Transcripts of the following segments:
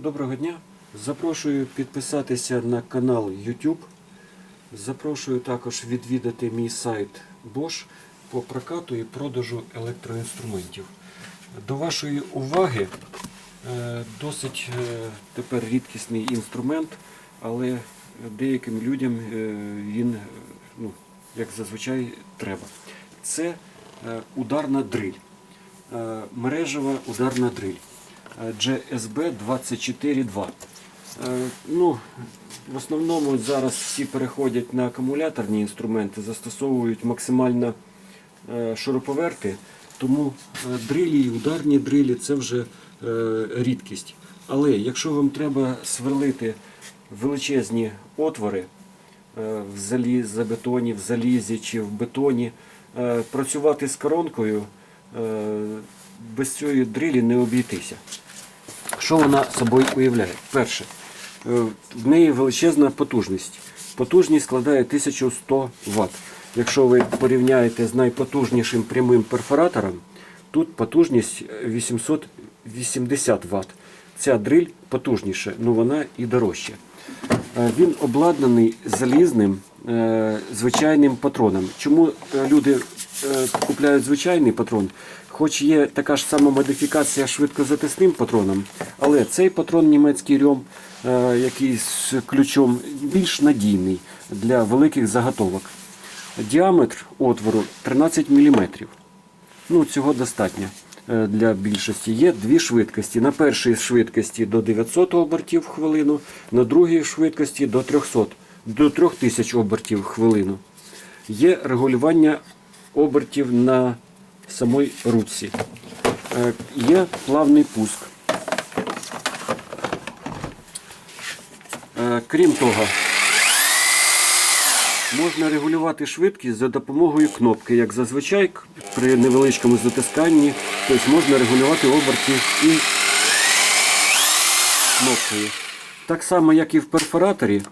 Доброго дня. Запрошую підписатися на канал YouTube. Запрошую також відвідати мій сайт Bosch по прокату і продажу електроінструментів. До вашої уваги е, досить е, тепер рідкісний інструмент, але деяким людям е, він, ну, як зазвичай, треба. Це ударна дриль. Мережева ударна дриль. GSB 242. Е, Ну, в основному зараз всі переходять на акумуляторні інструменти, застосовують максимально е, шуруповерти, тому е, дрилі і ударні дрилі це вже рідкість. Але якщо вам треба сверлити величезні отвори в залізобетоні, в залізі чи в бетоні, працювати з коронкою без цієї дрилі не обійтися. Що вона собою уявляє? Перше, е, в неї величезна потужність. Потужність складає 1100 Вт. Якщо ви порівняєте з найпотужнішим прямим перфоратором, тут потужність 880 Вт. Ця дриль потужніша, але вона і дорожча. Е, Він обладнаний залізним е, звичайним патроном. Чому люди купляють звичайний патрон? Хоч є така ж сама модифікація швидкозатисним патроном, але цей патрон німецький рьом, е, який з ключом, більш надійний для великих заготовок. Діаметр отвору 13 мм. Ну, цього достатньо е, для більшості. Є дві швидкості. На першій швидкості до 900 обертів в хвилину, на другій швидкості до 300, до 3000 обертів в хвилину. Є регулювання обертів на самій ручці. Е, Є плавний пуск. Е, Крім того, Можна регулювати швидкість за допомогою кнопки, як зазвичай при невеличкому затисканні, тобто можна регулювати оберти і кнопкою. Так само, як і в перфораторі,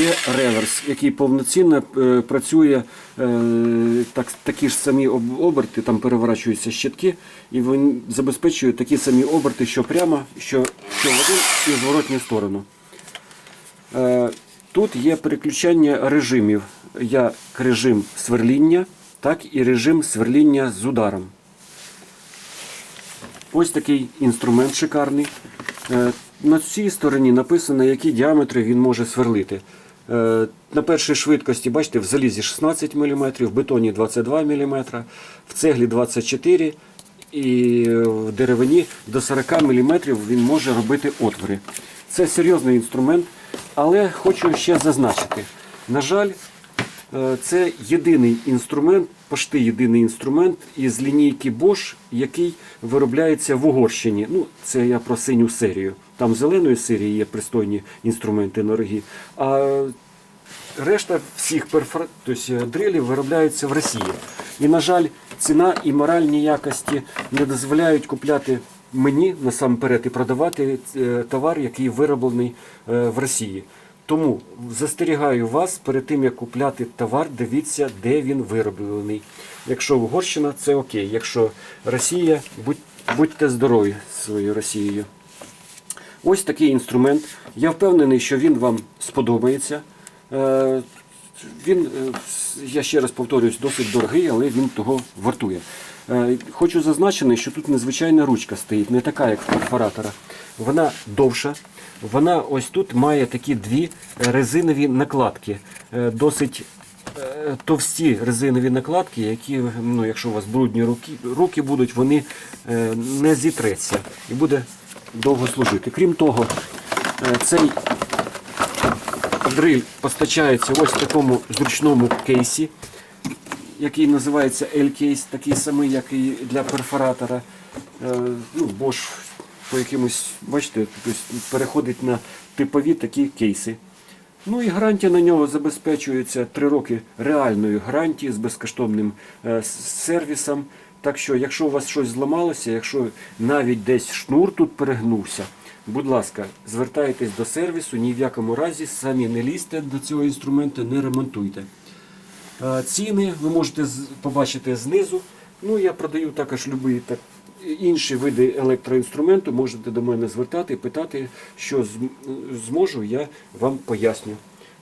є реверс, який повноцінно е, працює е, так, такі ж самі оберти, там переворачуються щитки, і він забезпечує такі самі оберти, що прямо, що, що в один і в зворотню сторону. Е, Тут є переключання режимів, як режим сверління, так і режим сверління з ударом. Ось такий інструмент шикарний. На цій стороні написано, які діаметри він може сверлити. Е, На першій швидкості, бачите, в залізі 16 мм, в бетоні 22 мм, в цеглі 24 і в деревині до 40 мм він може робити отвори. Це серйозний інструмент, але хочу ще зазначити. На жаль, Е, Це єдиний інструмент, пошти єдиний інструмент із лінійки Bosch, який виробляється в Угорщині. Ну, це я про синю серію. Там зеленої серії є пристойні інструменти дорогі. А решта всіх перфор... тобто, е, дрилів виробляються в Росії. І, на жаль, ціна і моральні якості не дозволяють купляти мені насамперед і продавати е, товар, який вироблений е, в Росії. Тому застерігаю вас перед тим, як купляти товар, дивіться, де він вироблений. Якщо Угорщина, це окей. Якщо Росія, будь, будьте здорові своєю Росією. Ось такий інструмент. Я впевнений, що він вам сподобається. Він, е, я ще раз повторюсь, досить дорогий, але він того вартує. Е, Хочу зазначити, що тут незвичайна ручка стоїть, не така, як в перфоратора. Вона довша. Вона ось тут має такі дві резинові накладки. Е, Досить товсті резинові накладки, які, ну, якщо у вас брудні руки, руки будуть, вони не зітреться і буде довго служити. Крім того, цей дриль постачається ось в такому зручному кейсі, який називається L-кейс, такий самий, як і для перфоратора. Е, Ну, Bosch по якимось, бачите, переходить на типові такі кейси. Ну і гарантія на нього забезпечується 3 роки реальної гарантії з безкоштовним е, сервісом. Так що, якщо у вас щось зламалося, якщо навіть десь шнур тут перегнувся, будь ласка, звертайтесь до сервісу, ні в якому разі самі не лізьте до цього інструменту, не ремонтуйте. Е, Ціни ви можете побачити знизу. Ну, я продаю також любий так, інші види електроінструменту можете до мене звертати, питати, що зможу, я вам поясню.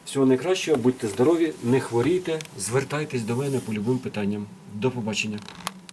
Всього найкращого, будьте здорові, не хворійте, звертайтесь до мене по любим питанням. До побачення.